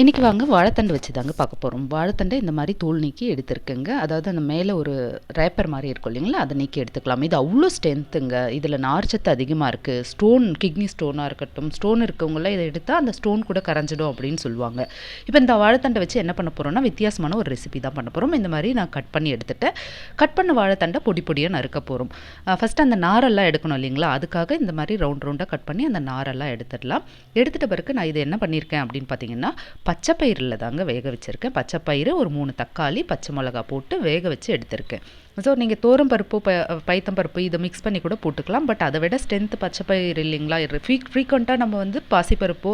இன்றைக்கி வாங்க வாழைத்தண்டு வச்சு தாங்க பார்க்க போகிறோம் வாழைத்தண்டை இந்த மாதிரி தோல் நீக்கி எடுத்துருக்குங்க. அதாவது அந்த மேலே ஒரு ரேப்பர் மாதிரி இருக்கும் இல்லைங்களா? அதை நீக்கி எடுத்துக்கலாம். இது அவ்வளோ ஸ்ட்ரென்த்துங்க இதில் நார்ச்சத்து அதிகமாக இருக்குது ஸ்டோன் கிட்னி ஸ்டோனாக இருக்கட்டும். ஸ்டோன் இருக்கவங்களாம் இதை எடுத்தால் அந்த ஸ்டோன் கூட கரைஞ்சிடும் அப்படின்னு சொல்லுவாங்க. இப்போ இந்த வாழைத்தண்டை வச்சு என்ன பண்ண போகிறோம்னா வித்தியாசமான ஒரு ரெசிபி தான் பண்ண போகிறோம் இந்த மாதிரி நான் கட் பண்ணி எடுத்துட்டேன். கட் பண்ண வாழைத்தண்டை பொடி பொடியாக நறுக்க போகிறோம் ஃபஸ்ட்டு அந்த நாரெல்லாம் எடுக்கணும் இல்லைங்களா? அதுக்காக இந்த மாதிரி ரவுண்ட் ரவுண்டாக கட் பண்ணி அந்த நாரெல்லாம் எடுத்துடலாம். எடுத்துட்ட பிறகு நான் இதை என்ன பண்ணியிருக்கேன் அப்படின்னு பார்த்தீங்கன்னா பச்சை பயிரில் தாங்க வேக வச்சுருக்கேன். பச்சை பயிறு ஒரு மூணு தக்காளி பச்சை மிளகா போட்டு வேக வச்சு எடுத்திருக்கேன். ஸோ நீங்கள் தோரம் பருப்பு ப பைத்தம் பருப்பு இதை மிக்ஸ் பண்ணி கூட போட்டுக்கலாம். பட் அதை விட ஸ்ட்ரென்த் பச்சை பயிர் இல்லைங்களா? ஃப்ரீ ஃப்ரீக்வெண்ட்டாக நம்ம வந்து பாசிப்பருப்போ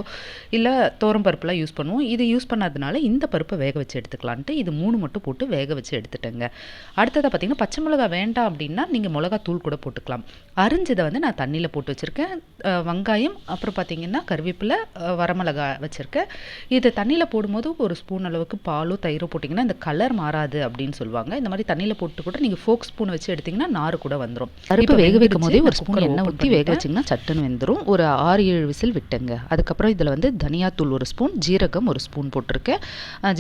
இல்லை தோரம் பருப்புலாம் யூஸ் பண்ணுவோம். இது யூஸ் பண்ணாதனால இந்த பருப்பை வேக வச்சு எடுத்துக்கலான்ட்டு இது மூணு மட்டும் போட்டு வேக வச்சு எடுத்துட்டேங்க. அடுத்ததாக பார்த்தீங்கன்னா பச்சை மிளகா வேண்டாம் அப்படின்னா நீங்கள் மிளகா தூள் கூட போட்டுக்கலாம். அரிஞ்சதை வந்து நான் தண்ணியில் போட்டு வச்சுருக்கேன். வெங்காயம் அப்புறம் பார்த்தீங்கன்னா கருவேப்பிலை வரமிளகா வச்சுருக்கேன். இது தண்ணியில் போடும்போது ஒரு ஸ்பூன் அளவுக்கு பாலோ தயிரோ போட்டிங்கன்னா இந்த கலர் மாறாது அப்படின்னு சொல்லுவாங்க. இந்த மாதிரி தண்ணியில் போட்டு கூட நீங்கள் ஃபோக் ஸ்பூன் வச்சு எடுத்திங்கன்னா நார் கூட வந்துடும் பருப்பு வேக வைக்கும் போதே ஒரு ஸ்பூன் எண்ணெய் ஊற்றி வேக வச்சிங்கன்னா சட்டுன்னு வெந்துடும் ஒரு ஆறு ஏழு விசில் விட்டுங்க. அதுக்கப்புறம் இதில் வந்து தனியாத்தூள் ஒரு ஸ்பூன் ஜீரகம் ஒரு ஸ்பூன் போட்டிருக்கேன்.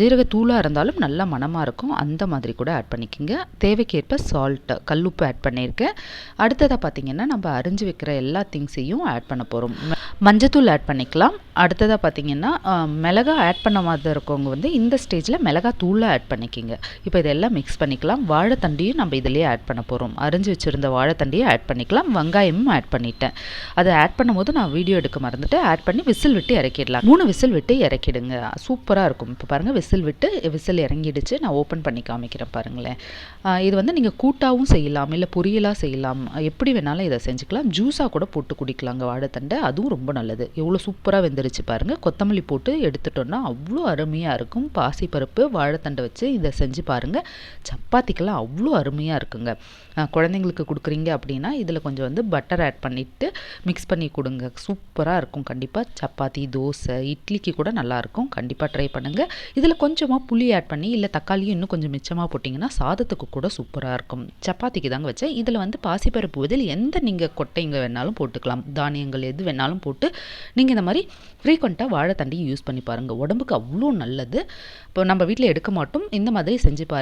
ஜீரக தூளாக இருந்தாலும் நல்லா மனமாக இருக்கும். அந்த மாதிரி கூட ஆட் பண்ணிக்கோங்க. தேவைக்கேற்ப சால்ட்டு கல்லுப்பு ஆட் பண்ணியிருக்கேன். அடுத்ததாக பார்த்தீங்கன்னா நம்ம அரிஞ்சு வைக்கிற எல்லா திங்ஸையும் ஆட் பண்ண போகிறோம் மஞ்சத்தூள் ஆட் பண்ணிக்கலாம். அடுத்ததாக பார்த்தீங்கன்னா மிளகா ஆட் பண்ண மாதிரி இருக்கவங்க வந்து இந்த ஸ்டேஜில் மிளகா தூளை ஆட் பண்ணிக்கிங்க. இப்போ இதெல்லாம் மிக்ஸ் பண்ணிக்கலாம். வாழைத்தண்டையும் நம்ம இதிலே ஆட் பண்ண போகிறோம் அரிஞ்சு வச்சுருந்த வாழைத்தண்டையும் ஆட் பண்ணிக்கலாம். வெங்காயமும் ஆட் பண்ணிட்டேன். அதை ஆட் பண்ணும்போது நான் வீடியோ எடுக்க மறந்துட்டு ஆட் பண்ணி விசில் விட்டு இறக்கிடலாம். மூணு விசில் விட்டு இறக்கிடுங்க. சூப்பராக இருக்கும். இப்போ பாருங்கள் விசில் விட்டு விசில் இறங்கிடுச்சு. நான் ஓப்பன் பண்ணி காமிக்கிறேன் பாருங்களேன். இது வந்து நீங்கள் கூட்டாகவும் செய்யலாம். இல்லை பொரியலாக செய்யலாம். எப்படி வேணாலும் இதை செஞ்சுக்கலாம். ஜூஸாக கூட போட்டு குடிக்கலாங்க வாழைத்தண்டை. அதுவும் ரொம்ப நல்லது. எவ்வளோ சூப்பராக வெந்துருச்சு பாருங்கள் கொத்தமல்லி போட்டு எடுத்துட்டோன்னா அவ்வளோ அருமையாக இருக்கும். பாசிப்பருப்பு வாழைத்தண்டை வச்சு இதை செஞ்சு பாருங்கள் சப்பாத்திக்கெல்லாம் அவ்வளோ அருமையாக இருக்குங்க. குழந்தைங்களுக்கு கொடுக்குறீங்க அப்படின்னா இதில் கொஞ்சம் வந்து பட்டர் ஆட் பண்ணிவிட்டு மிக்ஸ் பண்ணி கொடுங்க. சூப்பராக இருக்கும். கண்டிப்பாக சப்பாத்தி தோசை இட்லிக்கு கூட நல்லாயிருக்கும் கண்டிப்பாக ட்ரை பண்ணுங்கள் இதில் கொஞ்சமாக புளி ஆட் பண்ணி இல்லை தக்காளியும் இன்னும் கொஞ்சம் மிச்சமாக போட்டிங்கன்னா சாதத்துக்கு கூட சூப்பராக இருக்கும். சப்பாத்திக்கு தாங்க வச்சேன். இதில் வந்து பாசிப்பருப்பு பதில் எந்த நீங்கள் கொட்டைங்க வேணாலும் போட்டுக்கலாம். தானியங்கள் எது வேணாலும் போட்டு நீங்கள் இந்த மாதிரி ஃப்ரீக்வெண்ட்டாக வாழைத்தண்டையும் யூஸ் பண்ணி பாருங்கள் உடம்புக்கு அவ்வளோ நல்லது. இப்போ நம்ம வீட்டில் எடுக்க மாட்டோம். இந்த மாதிரி செஞ்சு பாருங்கள்